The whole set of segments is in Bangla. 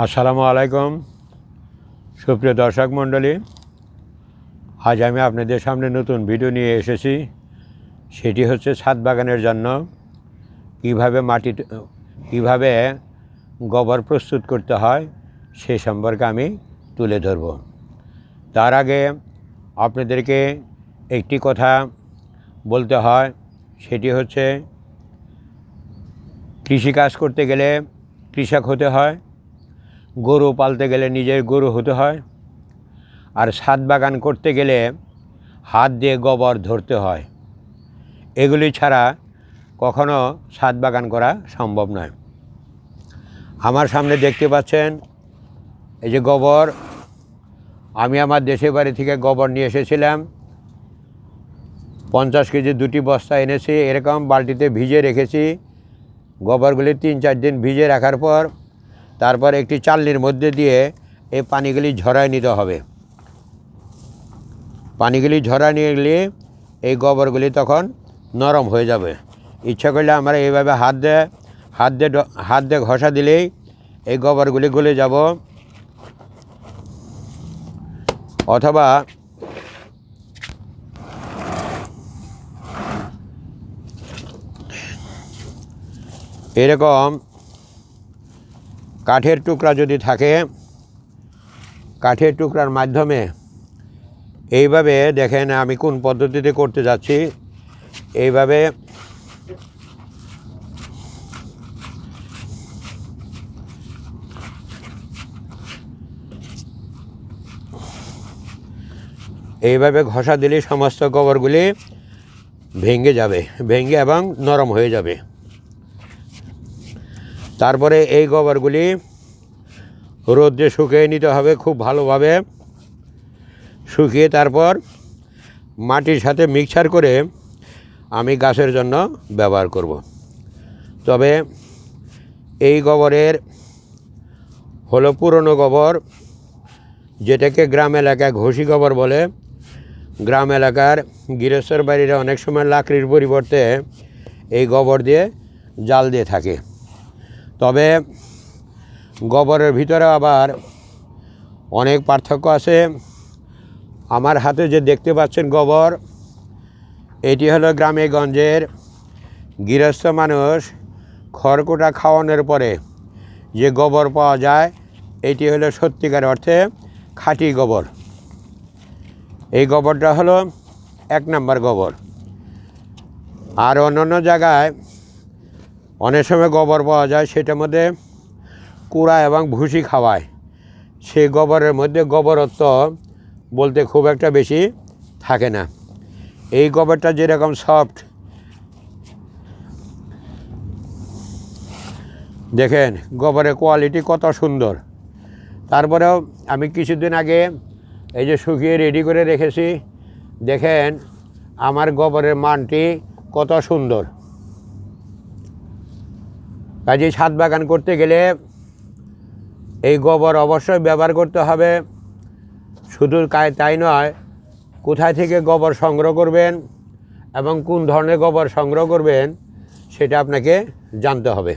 আসসালামু আলাইকুম, সুপ্রিয় দর্শক মণ্ডলী। আজ আমি আপনাদের সামনে নতুন ভিডিও নিয়ে এসেছি। সেটি হচ্ছে ছাদ বাগানের জন্য কীভাবে মাটি, কীভাবে গোবর প্রস্তুত করতে হয় সে সম্পর্কে আমি তুলে ধরব। তার আগে আপনাদেরকে একটি কথা বলতে হয়, সেটি হচ্ছে কৃষিকাজ করতে গেলে কৃষক হতে হয়। গরু পালতে গেলে নিজের গরু হতে হয়। আর সাত বাগান করতে গেলে হাত দিয়ে গোবর ধরতে হয়। এগুলি ছাড়া কখনো সাত বাগান করা সম্ভব নয়। আমার সামনে দেখতে পাচ্ছেন, এই যে গোবর। আমি আমার দেশের বাড়ি থেকে গোবর নিয়ে এসেছিলাম। পঞ্চাশ কেজি দুটি বস্তা এনেছি, এরকম বালতিতে ভিজে রেখেছি। গোবরগুলি তিন চার দিন ভিজে রাখার পর তারপর একটি চালনির মধ্যে দিয়ে এই পানিগুলি ঝরায় নিতে হবে। পানিগুলি ঝরায় নিয়ে গেলে এই গোবরগুলি তখন নরম হয়ে যাবে। ইচ্ছা করলে আমরা এইভাবে হাত দিয়ে হাত দিয়ে হাত দিয়ে ঘষা দিলেই এই গোবরগুলি গলে যাব। অথবা এরকম কাঠের টুকরা যদি থাকে, কাঠের টুকরার মাধ্যমে এইভাবে দেখেন আমি কোন পদ্ধতিতে করতে যাচ্ছি। এইভাবে এইভাবে ঘষা দিলে সমস্ত গোবরগুলি ভেঙে যাবে, ভেঙে এবং নরম হয়ে যাবে। তারপরে এই গোবরগুলি রোদ্রে শুকিয়ে নিতে হবে খুব ভালোভাবে। শুকিয়ে তারপর মাটির সাথে মিক্সার করে আমি গাছের জন্য ব্যবহার করব। তবে এই গোবরের হলো পুরনো গোবর, যেটাকে গ্রাম এলাকায় ঘষি গোবর বলে। গ্রাম এলাকার গৃহস্থর বাড়িরা অনেক সময় লাকড়ির পরিবর্তে এই গোবর দিয়ে জাল দিয়ে থাকে। তবে গোবরের ভিতরে আবার অনেক পার্থক্য আছে। আমার হাতে যে দেখতে পাচ্ছেন গোবর, এটি হলো গ্রামে গঞ্জের গৃহস্থ মানুষ খড়কোটা খাওয়ানোর পরে যে গোবর পাওয়া যায়, এটি হলো সত্যিকার অর্থে খাঁটি গোবর। এই গোবরটা হলো এক নাম্বার গোবর। আর অন্যান্য জায়গায় অনেক সময় গোবর পাওয়া যায়, সেটার মধ্যে কুড়া এবং ভুসি খাওয়ায়। সেই গোবরের মধ্যে গোবরত্ব বলতে খুব একটা বেশি থাকে না। এই গোবরটা যেরকম সফট দেখেন গোবরের কোয়ালিটি কত সুন্দর। তারপরেও আমি কিছুদিন আগে এই যে শুকিয়ে রেডি করে রেখেছি, দেখেন আমার গোবরের মানটি কত সুন্দর। কাজে ছাদ বাগান করতে গেলে এই গোবর অবশ্যই ব্যবহার করতে হবে। শুধু তাই নয়, কোথায় থেকে গোবর সংগ্রহ করবেন এবং কোন ধরনের গোবর সংগ্রহ করবেন সেটা আপনাকে জানতে হবে।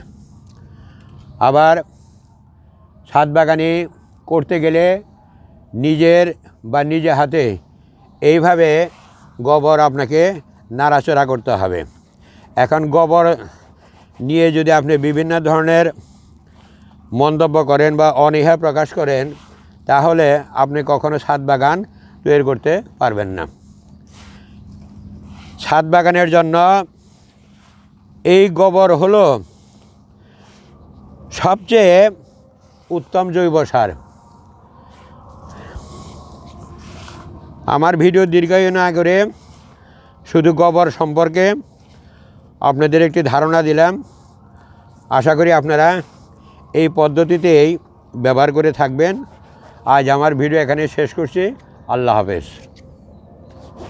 আবার ছাদ বাগানি করতে গেলে নিজের বা নিজে হাতে এইভাবে গোবর আপনাকে নাড়াচড়া করতে হবে। এখন গোবর নিয়ে যদি আপনি বিভিন্ন ধরনের মন্তব্য করেন বা অনীহা প্রকাশ করেন, তাহলে আপনি কখনো ছাদ বাগান তৈরি করতে পারবেন না। ছাদ বাগানের জন্য এই গোবর হলো সবচেয়ে উত্তম জৈব সার। আমার ভিডিও দীর্ঘায়ু না করে শুধু গোবর সম্পর্কে আপনাদের একটি ধারণা দিলাম। আশা করি আপনারা এই পদ্ধতিতেই ব্যবহার করে থাকবেন। আজ আমার ভিডিও এখানে শেষ করছি। আল্লাহ হাফেজ।